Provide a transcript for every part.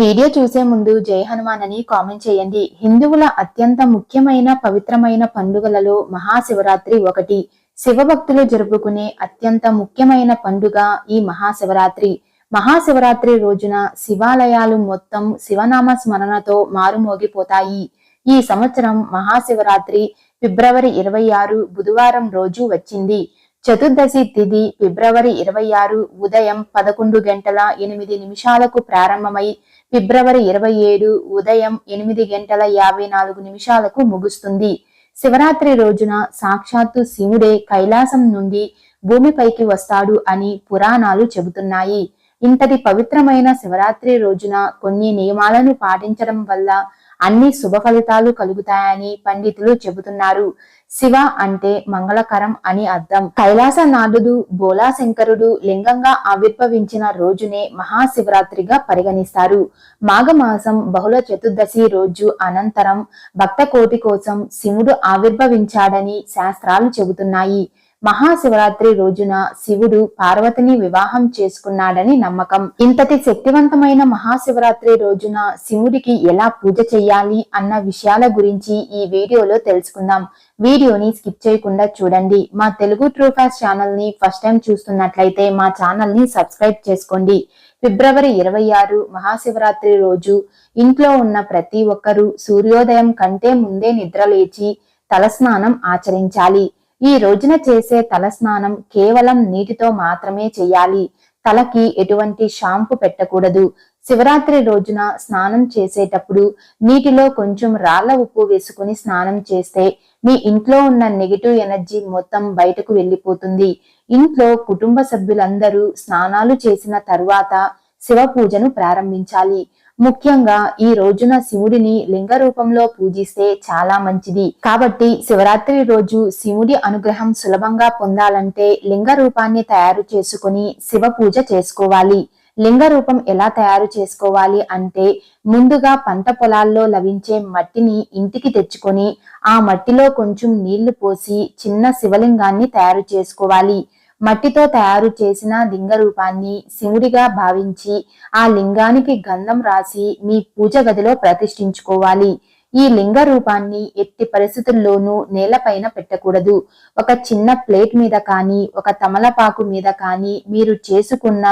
Video చూసే ముందు జై హనుమాన్ అని కామెంట్ చేయండి. హిందువుల అత్యంత ముఖ్యమైన పవిత్రమైన పండుగలలో మహాశివరాత్రి ఒకటి. శివభక్తులు జరుపుకునే అత్యంత ముఖ్యమైన పండుగ ఈ మహాశివరాత్రి. మహాశివరాత్రి రోజున శివాలయాలు మొత్తం శివనామ స్మరణతో మారుమోగిపోతాయి. ఈ సంవత్సరం మహాశివరాత్రి ఫిబ్రవరి ఇరవై ఆరు బుధవారం రోజు వచ్చింది. చతుర్దశి తిథి ఫిబ్రవరి ఇరవై ఆరు ఉదయం పదకొండు గంటల ఎనిమిది నిమిషాలకు ప్రారంభమై ఫిబ్రవరి ఇరవై ఏడు ఉదయం ఎనిమిది గంటల యాభై నాలుగు నిమిషాలకు ముగుస్తుంది. శివరాత్రి రోజున సాక్షాత్తు శివుడే కైలాసం నుండి భూమిపైకి వస్తాడు అని పురాణాలు చెబుతున్నాయి. ఇంతటి పవిత్రమైన శివరాత్రి రోజున కొన్ని నియమాలను పాటించడం వల్ల అన్ని శుభ ఫలితాలు కలుగుతాయని పండితులు చెబుతున్నారు. శివ అంటే మంగళకరం అని అర్థం. కైలాసనాథుడు బోలాశంకరుడు లింగంగా ఆవిర్భవించిన రోజునే మహాశివరాత్రిగా పరిగణిస్తారు. మాఘమాసం బహుళ చతుర్దశి రోజు అనంతరం భక్త కోటి కోసం శివుడు ఆవిర్భవించాడని శాస్త్రాలు చెబుతున్నాయి. మహాశివరాత్రి రోజున శివుడు పార్వతిని వివాహం చేసుకున్నాడని నమ్మకం. ఇంతటి శక్తివంతమైన మహాశివరాత్రి రోజున శివుడికి ఎలా పూజ చెయ్యాలి అన్న విషయాల గురించి ఈ వీడియోలో తెలుసుకుందాం. వీడియోని స్కిప్ చేయకుండా చూడండి. మా తెలుగు ట్రూఫాస్ ఛానల్ని ఫస్ట్ టైం చూస్తున్నట్లయితే మా ఛానల్ని సబ్స్క్రైబ్ చేసుకోండి. ఫిబ్రవరి ఇరవై ఆరు మహాశివరాత్రి రోజు ఇంట్లో ఉన్న ప్రతి ఒక్కరూ సూర్యోదయం కంటే ముందే నిద్రలేచి తలస్నానం ఆచరించాలి. ఈ రోజున చేసే తలస్నానం కేవలం నీటితో మాత్రమే చేయాలి. తలకి ఎటువంటి షాంపు పెట్టకూడదు. శివరాత్రి రోజున స్నానం చేసేటప్పుడు నీటిలో కొంచెం రాళ్ళ ఉప్పు వేసుకుని స్నానం చేస్తే మీ ఇంట్లో ఉన్న నెగిటివ్ ఎనర్జీ మొత్తం బయటకు వెళ్ళిపోతుంది. ఇంట్లో కుటుంబ సభ్యులందరూ స్నానాలు చేసిన తరువాత శివ పూజను ప్రారంభించాలి. ముఖ్యంగా ఈ రోజున శివుడిని లింగ రూపంలో పూజిస్తే చాలా మంచిది. కాబట్టి శివరాత్రి రోజు శివుడి అనుగ్రహం సులభంగా పొందాలంటే లింగ రూపాన్ని తయారు చేసుకుని శివ పూజ చేసుకోవాలి. లింగ రూపం ఎలా తయారు చేసుకోవాలి అంటే ముందుగా పంట పొలాల్లో లభించే మట్టిని ఇంటికి తెచ్చుకొని ఆ మట్టిలో కొంచెం నీళ్ళు పోసి చిన్న శివలింగాన్ని తయారు చేసుకోవాలి. మట్టితో తయారు చేసిన లింగ రూపాన్ని శివుడిగా భావించి ఆ లింగానికి గంధం రాసి మీ పూజ గదిలో ప్రతిష్ఠించుకోవాలి. ఈ లింగ రూపాన్ని ఎట్టి పరిస్థితుల్లోనూ నేలపైన పెట్టకూడదు. ఒక చిన్న ప్లేట్ మీద కానీ ఒక తమలపాకు మీద కానీ మీరు చేసుకున్న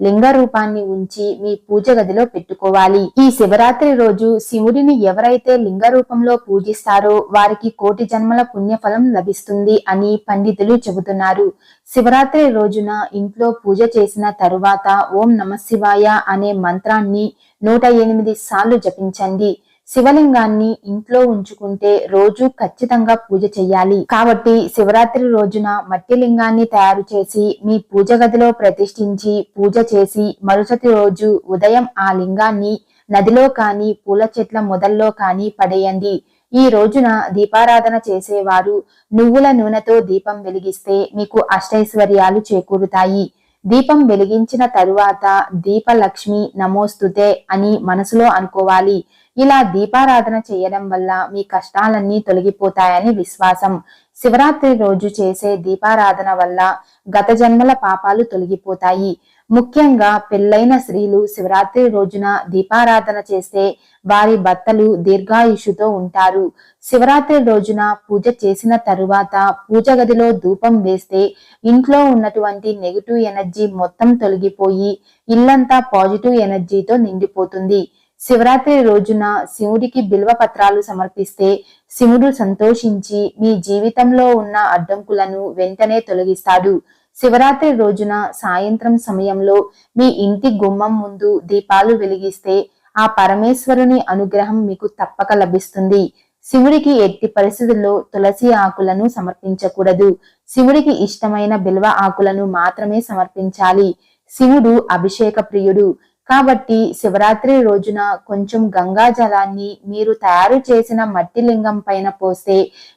లింగ రూపాన్ని ఉంచి మీ పూజ గదిలో పెట్టుకోవాలి. ఈ శివరాత్రి రోజు శివుడిని ఎవరైతే లింగ రూపంలో పూజిస్తారో వారికి కోటి జన్మల పుణ్యఫలం లభిస్తుంది అని పండితులు చెబుతున్నారు. శివరాత్రి రోజున ఇంట్లో పూజ చేసిన తరువాత ఓం నమ శివాయ అనే మంత్రాన్ని నూట ఎనిమిది సార్లు జపించండి. శివలింగాన్ని ఇంట్లో ఉంచుకుంటే రోజు ఖచ్చితంగా పూజ చెయ్యాలి. కాబట్టి శివరాత్రి రోజున మట్టి లింగాన్ని తయారు చేసి మీ పూజ గదిలో ప్రతిష్ఠించి పూజ చేసి మరుసటి రోజు ఉదయం ఆ లింగాన్ని నదిలో కానీ పూల చెట్ల మొదల్లో కానీ పడేయండి. ఈ రోజున దీపారాధన చేసేవారు నువ్వుల నూనెతో దీపం వెలిగిస్తే మీకు అష్టైశ్వర్యాలు చేకూరుతాయి. దీపం వెలిగించిన తరువాత దీపలక్ష్మి నమోస్తుతే అని మనసులో అనుకోవాలి. ఇలా దీపారాధన చేయడం వల్ల మీ కష్టాలన్నీ తొలగిపోతాయని విశ్వాసం. శివరాత్రి రోజు చేసే దీపారాధన వల్ల గత జన్మల పాపాలు తొలగిపోతాయి. ముఖ్యంగా పెళ్ళైన స్త్రీలు శివరాత్రి రోజున దీపారాధన చేస్తే వారి భర్తలు దీర్ఘాయుషుతో ఉంటారు. శివరాత్రి రోజున పూజ చేసిన తరువాత పూజ గదిలో ధూపం వేస్తే ఇంట్లో ఉన్నటువంటి నెగిటివ్ ఎనర్జీ మొత్తం తొలగిపోయి ఇల్లంతా పాజిటివ్ ఎనర్జీతో నిండిపోతుంది. శివరాత్రి రోజున శివుడికి బిల్వ పత్రాలు సమర్పిస్తే శివుడు సంతోషించి మీ జీవితంలో ఉన్న అడ్డంకులను వెంటనే తొలగిస్తాడు. శివరాత్రి రోజున సాయంత్రం సమయంలో మీ ఇంటి గుమ్మం ముందు దీపాలు వెలిగిస్తే ఆ పరమేశ్వరుని అనుగ్రహం మీకు తప్పక లభిస్తుంది. శివుడికి ఎట్టి పరిస్థితుల్లో తులసి ఆకులను సమర్పించకూడదు. శివుడికి ఇష్టమైన బిల్వ ఆకులను మాత్రమే సమర్పించాలి. శివుడు అభిషేక ప్రియుడు. కాబట్టి శివరాత్రి రోజున కొంచెం గంగా జలాన్ని మీరు తయారు చేసిన మట్టి లింగం పైన పోస్తే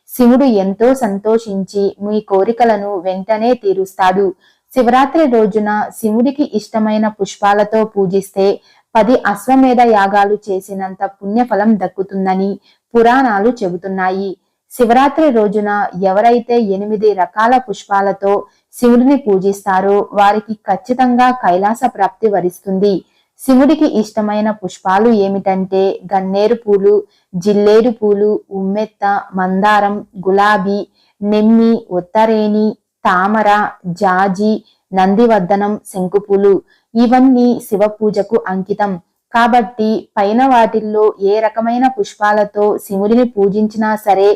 శివుడు ఎంతో సంతోషించి మీ కోరికలను వెంటనే తీరుస్తాడు. శివరాత్రి రోజున శివుడికి ఇష్టమైన పుష్పాలతో పూజిస్తే పది అశ్వమేధ యాగాలు చేసినంత పుణ్యఫలం దక్కుతుందని పురాణాలు చెబుతున్నాయి. శివరాత్రి రోజున ఎవరైతే ఎనిమిది రకాల పుష్పాలతో శివుడిని పూజిస్తారో వారికి ఖచ్చితంగా కైలాస ప్రాప్తి వరిస్తుంది. శివుడికి ఇష్టమైన పుష్పాలు ఏమిటంటే గన్నేరు పూలు జిల్లేరు పూలు ఉమ్మెత్త మందారం గులాబీ నెమ్మి ఉత్తరేణి తామర జాజి నందివర్ధనం శంకుపూలు. ఇవన్నీ శివ పూజకు అంకితం. కాబట్టి పైన వాటిల్లో ఏ రకమైన పుష్పాలతో శివుడిని పూజించినా సరే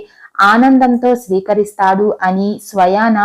ఆనందంతో స్వీకరిస్తాడు అని స్వయాన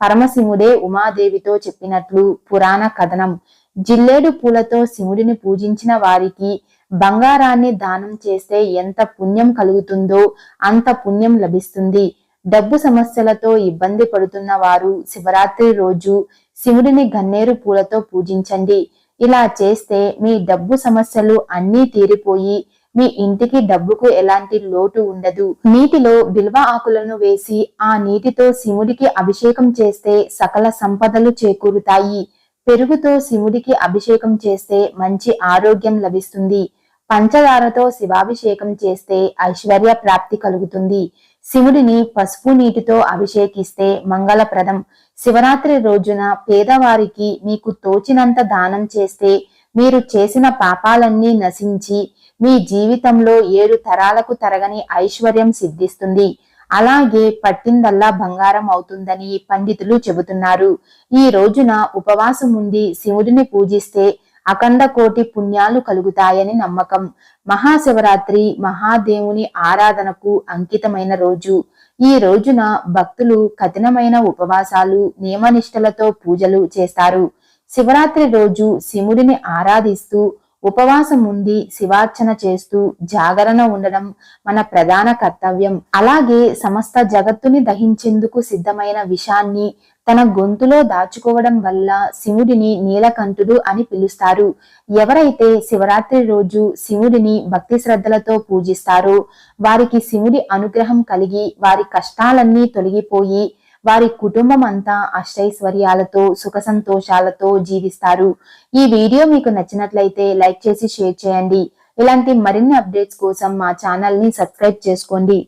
పరమశివుడే ఉమాదేవితో చెప్పినట్లు పురాణ కథనం. జిల్లేడు పూలతో శివుడిని పూజించిన వారికి బంగారాన్ని దానం చేస్తే ఎంత పుణ్యం కలుగుతుందో అంత పుణ్యం లభిస్తుంది. డబ్బు సమస్యలతో ఇబ్బంది పడుతున్న వారు శివరాత్రి రోజు శివుడిని గన్నేరు పూలతో పూజించండి. ఇలా చేస్తే మీ డబ్బు సమస్యలు అన్నీ తీరిపోయి మీ ఇంటికి డబ్బుకు ఎలాంటి లోటు ఉండదు. నీటిలో బిల్వ ఆకులను వేసి ఆ నీటితో శివుడికి అభిషేకం చేస్తే సకల సంపదలు చేకూరుతాయి. పెరుగుతో శివుడికి అభిషేకం చేస్తే మంచి ఆరోగ్యం లభిస్తుంది. పంచదారతో శివాభిషేకం చేస్తే ఐశ్వర్య ప్రాప్తి కలుగుతుంది. శివుడిని పసుపు నీటితో అభిషేకిస్తే మంగళప్రదం. శివరాత్రి రోజున పేదవారికి మీకు తోచినంత దానం చేస్తే మీరు చేసిన పాపాలన్నీ నశించి మీ జీవితంలో ఏడు తరాలకు తరగని ఐశ్వర్యం సిద్ధిస్తుంది. అలాగే పట్టిందల్లా బంగారం అవుతుందని పండితులు చెబుతున్నారు. ఈ రోజున ఉపవాసం ఉండి శివుడిని పూజిస్తే అఖండ కోటి పుణ్యాలు కలుగుతాయని నమ్మకం. మహాశివరాత్రి మహాదేవుని ఆరాధనకు అంకితమైన రోజు. ఈ రోజున భక్తులు కఠినమైన ఉపవాసాలు నియమనిష్టలతో పూజలు చేస్తారు. శివరాత్రి రోజు శివుడిని ఆరాధిస్తూ ఉపవాసం ఉండి శివార్చన చేస్తూ జాగరణ ఉండడం మన ప్రధాన కర్తవ్యం. అలాగే సమస్త జగత్తుని దహించేందుకు సిద్ధమైన విషాన్ని తన గొంతులో దాచుకోవడం వల్ల శివుడిని నీలకంఠుడు అని పిలుస్తారు. ఎవరైతే శివరాత్రి రోజు శివుడిని భక్తి శ్రద్ధలతో పూజిస్తారో వారికి శివుడి అనుగ్రహం కలిగి వారి కష్టాలన్నీ తొలగిపోయి వారి కుటుంబం అంతా అష్టైశ్వర్యాలతో సుఖ సంతోషాలతో జీవిస్తారు. ఈ వీడియో మీకు నచ్చినట్లయితే లైక్ చేసి షేర్ చేయండి. ఇలాంటి మరిన్ని అప్డేట్స్ కోసం మా ఛానల్ని సబ్స్క్రైబ్ చేసుకోండి.